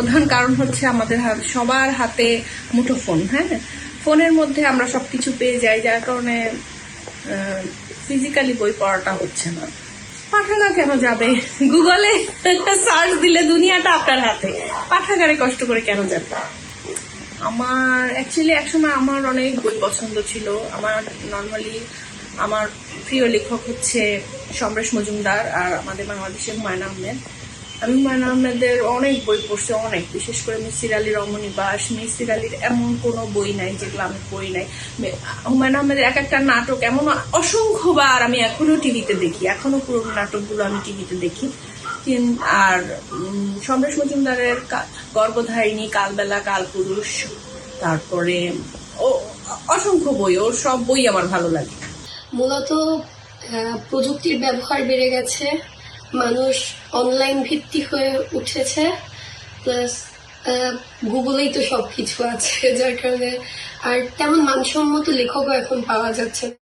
প্রধান কারণ হচ্ছে আমাদের সবার হাতে মুঠোফোন হ্যাঁ? ফোনের মধ্যে আমরা সবকিছু পেয়ে যাই, যার কারণে ফিজিক্যালি বই পড়াটা হচ্ছে না। পাঠাগার কেন যাবে? গুগলে সার্চ দিলে দুনিয়াটা আপনার হাতে। পাঠাগারে কষ্ট করে কেন যাবে? আমার অ্যাকচুয়ালি একসময় আমার অনেক বই পছন্দ ছিল। আমার নর্মালি আমার প্রিয় লেখক হচ্ছে সমরেশ মজুমদার আর আমাদের বাংলাদেশের হুমায়ুন আহমেদ। আমি হুমায়ুন আহমেদের অনেক বই পড়ছি, অনেক। বিশেষ করে মিসির আলী রমণীবাস মিসির আলীর এমন কোনো বই নাই যেগুলো আমি পড়ি নাই। মে- হুমায়ুন আহমেদের এক একটা নাটক এমন অসংখ্যবার আমি এখনও টিভিতে দেখি, এখনও পুরোনো নাটকগুলো আমি টিভিতে দেখি। আর সমরেশ মজুমদারের গর্ভধারিণী, কালবেলা, কালপুরুষ, তারপরে, ও, অসংখ্য বই, ওর সব বই আমার ভালো লাগে। মূলত প্রযুক্তির ব্যবহার বেড়ে গেছে। মানুষ অনলাইন ভিত্তিক হয়ে উঠেছে প্লাস গুগলেই তো সবকিছু আছে, যার কারণে আর তেমন মানসম্মত লেখকও এখন পাওয়া যাচ্ছে।